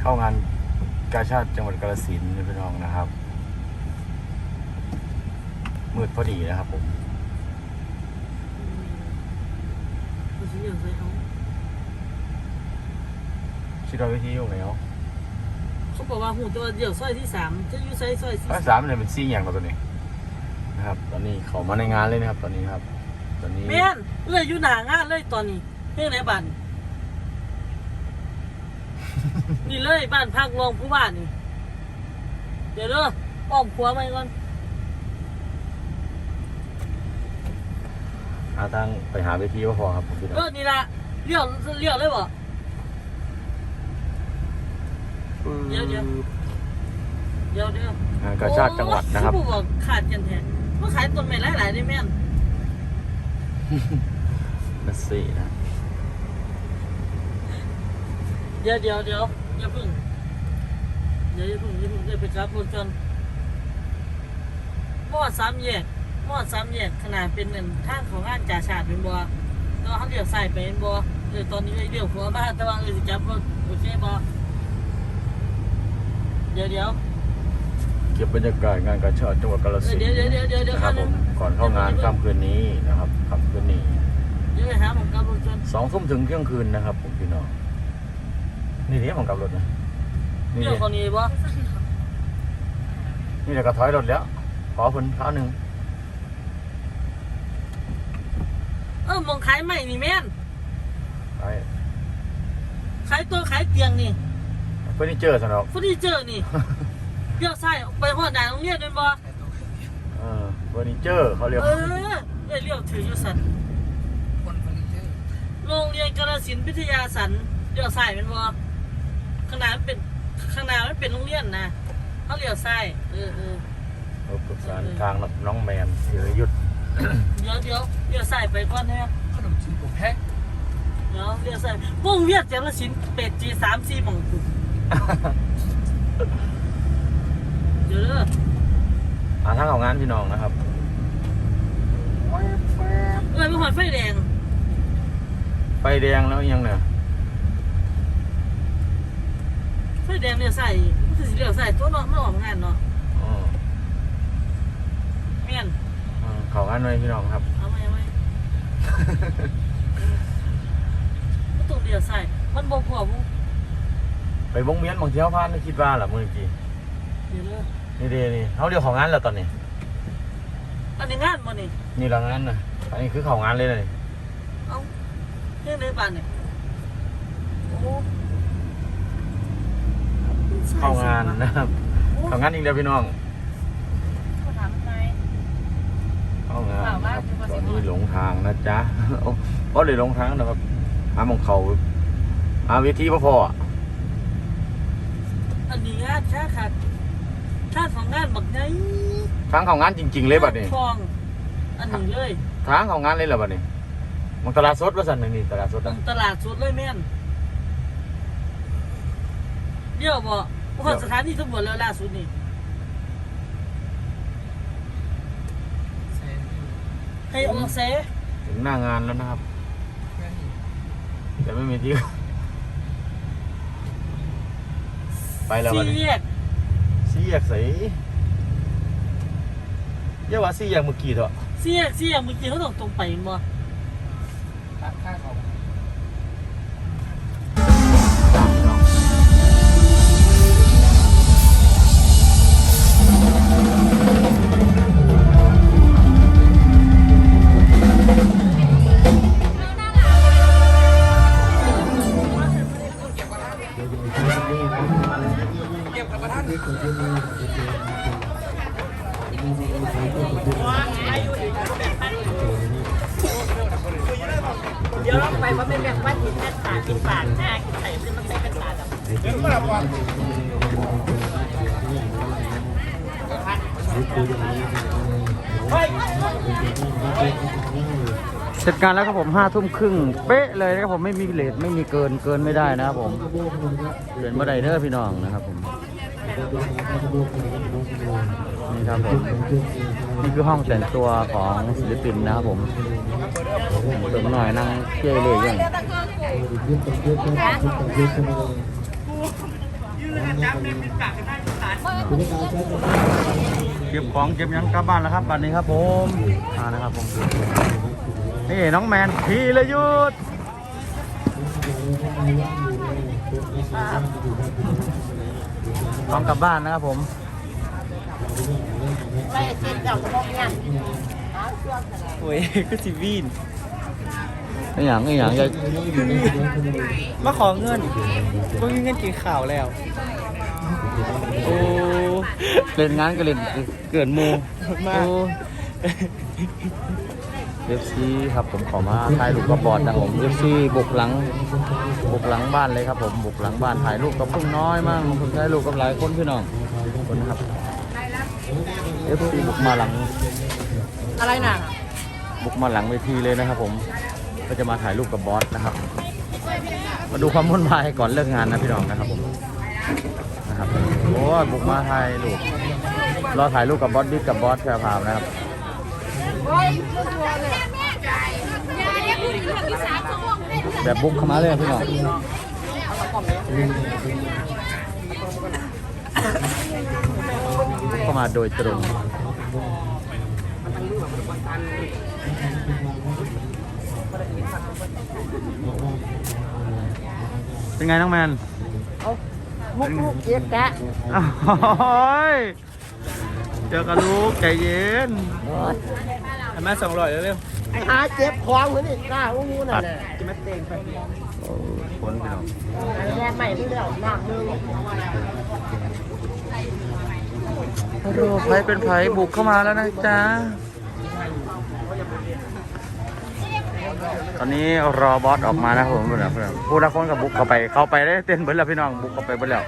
เข้างานกาชาติจังหวัดกาฬสินธุ์นะพี่น้องนะครับ มืดพอดีนะครับผมกูสิเลี้ยวใส่เอาชิดว่าวิธีอยู่แล้วเขาบอกว่าหูตัวเดียวซอยที่สามจะอยู่ซอยซอยที่ภาคสามเนี่ยเป็นซี่อย่างเราตัวนี้นะครับ ตอนนี้เขามาในงานเลยนะครับ ตอนนี้ครับ ตอนนี้แม่นเลยอยู่หน้างานเลยตอนนี้เรื่องไหนบ้าน นี่เลยบ้านพักรองผู้บ้านนี่ เดี๋ยวเด้ออ้อมขัวไปก่อน หาทางไปหาเวทีก็พอครับผมพี่น้อเองอนี่ละเลี้ยวเลี้ยวเลยบ่ เดี๋ยวเดี๋ยว เดี๋ยวเดี๋ยวงานกาชาติจังหวัดนะครับ โอ้ยผู้บอกขาดกันแท้ว่าขายต้นไม้หลายๆได้แม่น นัสซี่นะ เดี๋ยวเดี๋ยวเดี๋ยวอย่าเพึ่งเดี๋ยวอย่าเพึ่งอย่าเพึ่งเดี๋ยวไปกราบรถกันมอดสามแยกมอดสามแยกขนาดเป็นหนึ่งทางของงานจ่าชาติเป็นบัวตอนเขาเลี้ยวใส่ไปเป็นบัวเดี๋ยวตอนนี้เลี้ยวหัวมาแต่ว่าเออสิจับรถโอเคบ่เดี๋ยวเดี๋ยวเก็บบรรยากาศงานกาชาติจังหวัดกาฬเออสินธุ์เดี๋ยวเดี๋ยวเดี๋ยวเดี๋ยวเดี๋ยวนะครับผมก่อนเข้างานค่ำคืนนี้นะครับค่ำคืนนี้เดี๋ยวไปหาผมกลับรถกันสองทุ่มถึงเที่ยงคืนนะครับผมพี่น้อง นี่นี่ผมกลับรถนะนี่เดี๋ยวนี่คนนี้บ่นี่เดี๋ยวก็ถอยรถแล้ว ขอผลเท้าหนึ่งเออมองขายใหม่นี่แม่นไปขายตัวขายเตียงนี่เฟอร์นิเจอร์สำหรับเฟอร์นิเจอร์นี่เลี้ยวใส่ไปหัวหน้าโรงเรียนเป็นบ่เออเฟอร์นิเจอร์เขาเรียกเออเอ้ยเลี้ยวถืออยู่สันคนเฟอร์นิเจอร์โรงเรียนกาฬสินธุ์พิทยาสันเลี้ยวซ้ายเป็นบ่ ขางหนาดมันเป็นขางหนาดมันเป็นโรงเรียนนะเขาเลี้ยวซ้ายเออเออรถประสานทางน้องแมนเสือยุทธเดี๋ยวเดี๋ยวเลี้ยวซ้ายไปก่อนนะขนมจีนผมแพ็คเดี๋ยวเลี้ยวซ้ายวงเวียดกาฬสินธุ์เป็ดจีสามสี่หม่องคุณเดี๋ยวเด้อหาทางของงานพี่น้องนะครับเอ้ยไม่หอดไฟแดง ไฟแดงแล้วยังเนี่ย ไฟ แดงเลี้ยวซ้ายมันคือสิเลี้ยวซ้ายตัวเนาะมันออกงานเนาะอ๋อแม่นเออเขางานหน่อยพี่น้องครับ เอาไหมเอาไหมมันต้องเลี้ยวซ้ายมันบ่พอมุไปวงเวียนบางเที่ยวพานคิดว่าล่ะมือกี้เดี๋ยวเด้อนี่เดีนี่เขาเรียกของงานแล้วตอนนี้ อันนี้งานบ่นี่นี่ละงานนะอันนี้คือของงานเลยนะนี่เอ้าเรื่องในบ้านนี่โอ้ เข้างานนะครับเข้างานอีกแล้วพี่น้องเขาถามทำไมเข้างานนะครับตอนนี้หลงทางนะจ๊ะโอ้เพราะเลยหลงทางนะครับหาหมองเขาหาเวทีพ่อพ่ออะอันนี้งานค่าขาดค่าของงานบักไงทางของงานจริง ๆ เลยบัดนี้ทองอันนี้เลยทางของงานเลยเหรอบัดนี้มองตลาดสดว่าสันหนึ่งนี่ตลาดสดตรอะงตลาดสดเลยแม่นเดี๋ยวบ่ ว่าสถานีตำรวจแล้วล่าสุดนี่แซนให้ออกเสถึงหน้างานแล้วนะครับแค่นี้แต่ไม่มีที่ไปแล้วบัดสี่นี้แยกสี่แยกใสเยาว่าสี่แยกเมื่อกี้เถอะสี่แยกสี่แยกเมื่อกี้เขาต้องตรงไปบ่ค่าค่าเขาเเดี๋ยวเราไปว่าเป็นแบบว่าหินแม่ตาที่ปากหน้ากินไข่ขึ้นมาใส่เป็นตาดำเดี๋ยวมาก่อนเสร็จการแล้วครับผมห้าทุ่มครึ่งเป๊ะเลยนะครับผมไม่มีเลทไม่มีเกินเกินไม่ได้นะครับผมเดินมาไดเดอร์พี่น้องนะครับผม นี่ครับผมนี่คือห้องแต่งตัวของศิลปินนะครับผมเติมหน่อยนั่งเที่ยวเลยยังเก็บของเก็บยังกลับบ้านแล้วครับบัดนี้ครับผมอ่านะครับผมนี่น้องแมนพีระยุทธต้องกลับบ้านนะครับผม ไม่เจ็ดดอกกระบอกเนี่ยโอ้ยก็สิวีนไอ้หยังไอ้หยังจะมาขอเงินก็มีเงินกินข่าวแล้ว โอ้เล่นงานก็เล่นเกินหมูมากเอฟซีครับผมขอมาถ่ายรูปกับบอร์ดนะผมเอฟซีบุกหลังบุกหลังบ้านเลยครับผมบุกหลังบ้านถ่ายรูปกับพึ่งน้อยมั่งผมถ่ายรูปกับหลายคนพี่น้องคนครับ เอฟซีบุกมาหลังอะไรน่ะบุกมาหลังเวทีเลยนะครับ ผมก็จะมาถ่ายรูปกับบอสนะครับ มาดูความวุ่นวายก่อนเลิกงานนะพี่น้องนะครับผมนะครับโอ้ยบุกมาถ่ายรูปรอถ่ายรูปกับบอสบิ๊กกับบอสแพรพราวนะครับแบบบุกเข้ามาเลยพี่น้องบุก เข้ามาโดยตรงเป็นไงน้องแมนมุกมุกเจ็ดแกะอ้าวโอ้ยเจอกันลูกใจเย็นทำมาสองร้อยเร็วไอ้หาเจ็บคองเหมือนนี่หน้าอู้นั่นแหละๆจะมาเตงไป คนพี่น้องแรกใหม่เพิ่งเดียวหนักนึงดูไผเป็นไผบุกเข้ามาแล้วนะจ๊ะ ตอนนี้รอบอสออกมานะครับผมเพื่อนๆผู้ละคนกับบุกเข้าไป เข้าไปได้เต้นเบิร์ดแล้วพี่น้องบุกเข้าไปเบิร์ดแล้ว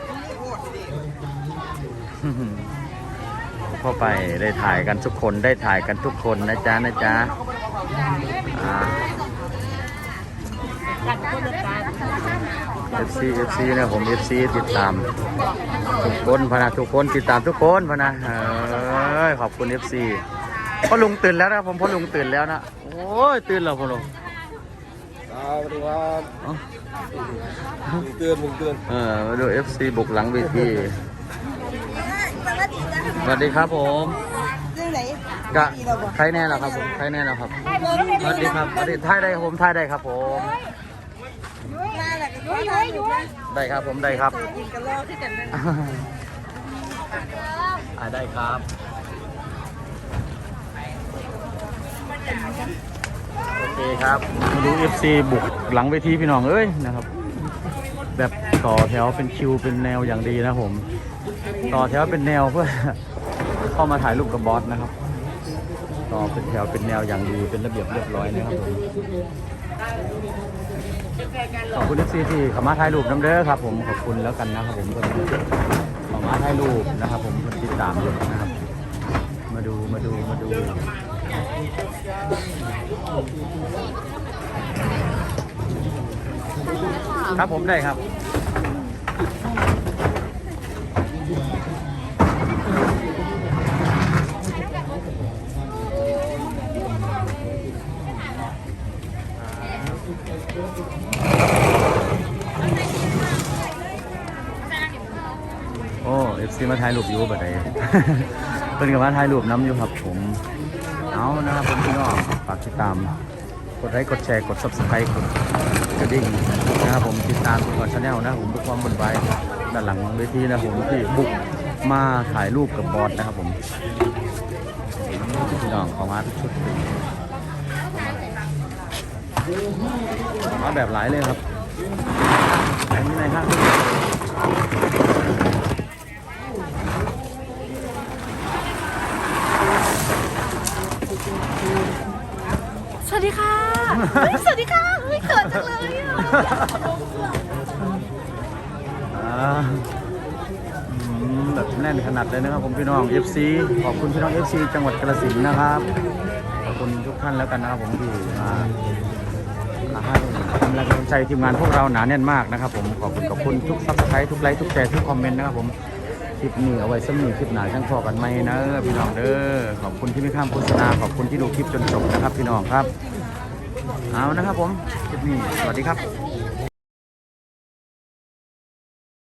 บุกเข้าไปได้ถ่ายกันทุกคนได้ถ่ายกันทุกคนนะจ๊ะนะจ๊ะอ่า กัดคนละตา FC FC นะผม FC ติดตาม ทุกคนพะนะทุกคนติดตามทุกคนพะนะเอ้ยขอบคุณ FC พ่อลุงตื่นแล้วนะผมพ่อลุงตื่นแล้วนะโอ้ยตื่นแล้วพ่อลุงสวัสดีครับเอ้ามึงเตือนมึงเตือนเออมาดู FC บุกหลังเวทีสวัสดีครับผมซึ่งไหนกะใครแน่ล่ะครับผมใครแน่ล่ะครับสวัสดีครับสวัสดีท่ายได้ครับผมท่ายได้ครับผม ยุ้ยยุ้ยยุ้ยได้ครับผมได้ครับกินกันรอที่กันนั่นอ่าได้ครับโอเคครับมาดู FC บุกหลังเวทีพี่น้องเอ้ยนะครับ แบบต่อแถวเป็นคิวเป็นแนวอย่างดีนะผม ต่อแถวเป็นแนวเพื่อเข้ามาถ่ายรูปกับบอสนะครับ ต่อเป็นแถวเป็นแนวอย่างดีเป็นระเบียบเรียบร้อยนะครับผมขอบคุณ FC ที่ขามาถ่ายรูปน้ำเด้อครับ ผมขอบคุณแล้วกันนะครับผมขามาถ่ายรูปนะครับ ผมคนติดตามอยู่นะครับ มาดูมาดูมาดูครับผมได้ครับ เอฟซีมาถ่ายรูปอยู่บัดใด เป็นกับมาถ่ายรูปน้ำอยู่ครับผม เอานะครับผมพี่น้องฝากติดตาม กดไลค์กดแชร์กด subscribe กดกระดิ่งนะครับผมติดตามกวันชาแนลนะผมทุกความบนไว้ด้านหลังเวทีนะผมที่บุกมาถ่ายรูปกับบอสนะครับผมพี่น้องขอมาทุกชุดมาแบบหลายเลยครับอันนี้ในห้าง สวัสดีค่ะเฮ้ยสวัสดีค่ะเฮ้ยเขินจังเลยอะอ่าอืมแบบแน่นขนาดเลยนะครับผมพี่น้อง FC ขอบคุณพี่น้อง FC จังหวัดกระสินธุ์นะครับ ขอบคุณทุกท่านแล้วกันนะครับผมที่มามาให้กำลังใจทีมงานพวกเราหนาแน่นมากนะครับผมขอบคุณขอบคุณทุกซับสไครต์ทุกไลค์ทุกแชร์ทุกคอมเมนต์นะครับผม คลิปนี้เอาไว้สมีคลิปหนาช่างพอกันไหมนะพี่น้องเด้อขอบคุณที่ไม่ข้ามโฆษณาขอบคุณที่ดูคลิปจนจบนะครับ พี่น้องครับ เอานะครับผมคลิปนี้สวัสดีครับ